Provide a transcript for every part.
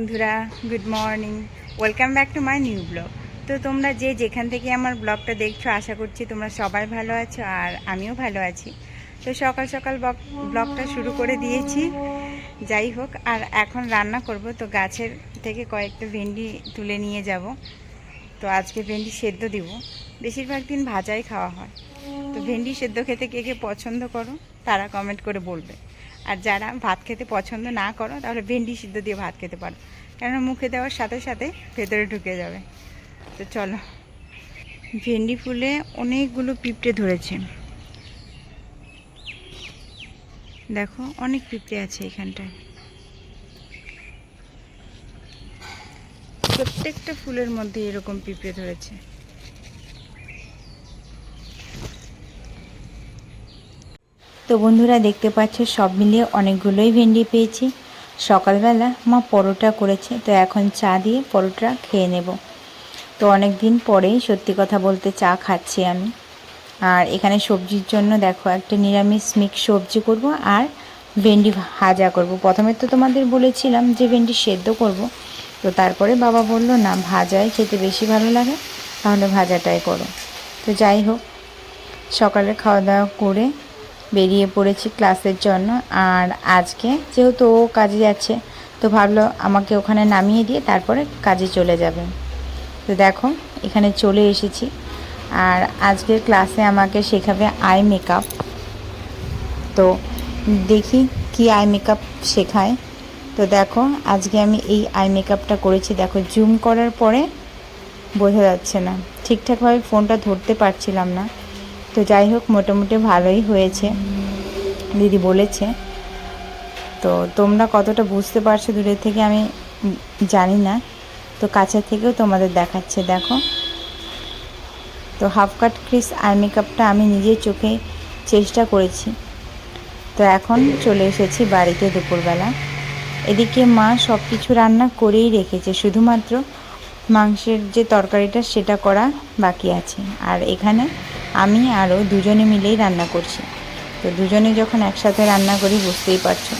বন্ধুরা good morning welcome back to my new blog তো তোমরা যে যেখান থেকে আমার ব্লগটা দেখছ, আশা করছি তোমরা সবাই ভালো আছো আর আমিও ভালো আছি। তো সকাল সকাল ব্লগ- ব্লগটা শুরু করে দিয়েছি। যাই হোক, আর এখন রান্না করব। তো গাছের থেকে কয়েকটা ভেন্ডি তুলে নিয়ে যাব। তো আজকে ভেন্ডি সেদ্ধ দিব। বেশিরভাগ দিন ভাজাই খাওয়া হয়। তো ভেন্ডি সেদ্ধ খেতে কে কে পছন্দ করো, তারা কমেন্ট করে বলবে। আর যারা ভাত খেতে পছন্দ না করো, তাহলে ভেন্ডি সিদ্ধ দিয়ে ভাত খেতে পারো। কেননা মুখে দেওয়ার সাথে সাথে ভেতরে ঢুকে যাবে। তো চলো, ভেন্ডি ফুলে অনেকগুলো পিঁপড়ে ধরেছে। দেখো, অনেক পিঁপড়ে আছে এখানটায়। প্রত্যেকটা ফুলের মধ্যে এরকম পিঁপড়ে ধরেছে। তো বন্ধুরা দেখতে পাচ্ছ, সব মিলিয়ে অনেকগুলোই ভেন্ডি পেয়েছি। সকালবেলা মা পরোটা করেছে, তো এখন চা দিয়ে পরোটা খেয়ে নেব। তো অনেক দিন পরেই সত্যি কথা বলতে চা খাচ্ছি আমি। আর এখানে সবজির জন্য দেখো, একটা নিরামিষ মিক্স সবজি করব আর ভেন্ডি ভাজা করব। প্রথমে তো তোমাদের বলেছিলাম যে ভেন্ডি সেদ্ধ করব, তো তারপরে বাবা বলল, না, ভাজাই খেতে বেশি ভালো লাগে, তাহলে ভাজাটাই করো। তো যাই হোক, সকালে খাওয়া দাওয়া করে বেরিয়ে পড়েছি ক্লাসের জন্য। আর আজকে যেহেতু ও কাজে যাচ্ছে, তো ভাবলো আমাকে ওখানে নামিয়ে দিয়ে তারপরে কাজে চলে যাবে। তো দেখো, এখানে চলে এসেছি। আর আজকের ক্লাসে আমাকে শেখাবে আই মেকআপ। তো দেখি কি আই মেকআপ শেখায়। তো দেখো, আজকে আমি এই আই মেকআপটা করেছি। দেখো, জুম করার পরে বোঝা যাচ্ছে না। ঠিকঠাকভাবে ফোনটা ধরতে পারছিলাম না। তো যাই হোক, মোটামুটি ভালোই হয়েছে। দিদি বলেছে। তো তোমরা কতটা বুঝতে পারছ দূরের থেকে আমি জানি না। তো কাছের থেকেও তোমাদের দেখাচ্ছে, দেখো। তো হাফ কাট ক্রিস আই মেকআপটা আমি নিজে চোখে চেষ্টা করেছি। তো এখন চলে এসেছি বাড়িতে দুপুরবেলা। এদিকে মা সব কিছু রান্না করেই রেখেছে, শুধুমাত্র মাংসের যে তরকারিটা সেটা করা বাকি আছে। আর এখানে আমি আরও দুজনে মিলেই রান্না করছি। তো দুজনে যখন একসাথে রান্না করি, বুঝতেই পারছ,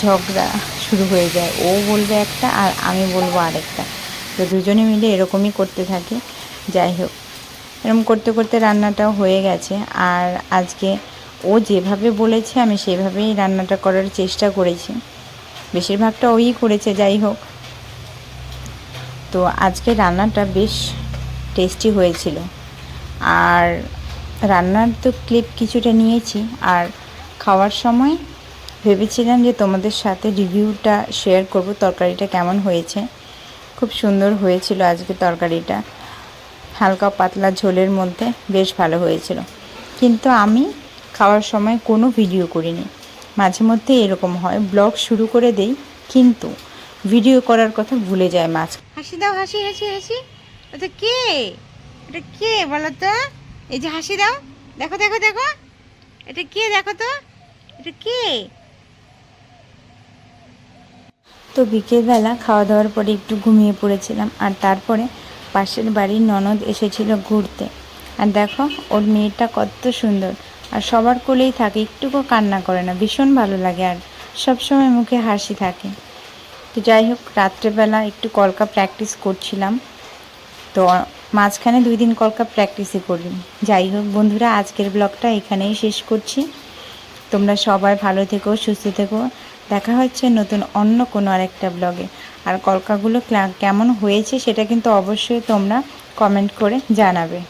ঝগড়া শুরু হয়ে যায়। ও বলবে একটা আর আমি বলব আরেকটা। তো দুজনে মিলে এরকমই করতে থাকি। যাই হোক এরকম করতে করতে রান্নাটাও হয়ে গেছে। আর আজকে ও যেভাবে বলেছে, আমি সেভাবেই রান্নাটা করার চেষ্টা করেছি। বেশিরভাগটা ওই করেছে, যাই হোক। তো আজকে রান্নাটা বেশ টেস্টি হয়েছিল। আর রান্নার তো ক্লিপ কিছুটা নিয়েছি। আর খাওয়ার সময় ভেবেছিলাম যে তোমাদের সাথে রিভিউটা শেয়ার করব, তরকারিটা কেমন হয়েছে। খুব সুন্দর হয়েছিল আজকে তরকারিটা। হালকা পাতলা ঝোলের মধ্যে বেশ ভালো হয়েছিল। কিন্তু আমি খাওয়ার সময় কোনো ভিডিও করিনি। মাঝে মধ্যে এরকম হয় ব্লগ শুরু করে দেই, কিন্তু ভিডিও করার কথা ভুলে যায় মাছ হাসি দাও, হাসি হাসি হাসি। ওটা কে? এটা কে বলো তো? এই যে হাসি দাও। দেখো দেখো দেখো। এটা কে দেখো তো? এটা কে? তো বিকেলবেলা খাওয়া দাওয়ার পরে একটু ঘুমিয়ে পড়েছিলাম, আর তারপরে পাশের বাড়ির ননদ এসেছিল ঘুরতে। আর দেখো, ওর মেয়েটা কত সুন্দর। আর সবার কোলেই থাকে, একটুকু কান্না করে না, ভীষণ ভালো লাগে আর সবসময় মুখে হাসি থাকে। তো যাই হোক, রাত্রেবেলা একটু কলকা প্র্যাকটিস করছিলাম। তো মাঝখানে দুই দিন কলকা প্র্যাকটিসই করি। যাই হোক বন্ধুরা, আজকের ব্লগটা এখানেই শেষ করছি। তোমরা সবাই ভালো থেকো, সুস্থ থেকো। দেখা হচ্ছে নতুন অন্য কোনো আরেকটা ব্লগে আর কলকাগুলো ক্লা- কেমন হয়েছে সেটা কিন্তু অবশ্যই তোমরা কমেন্ট করে জানাবে।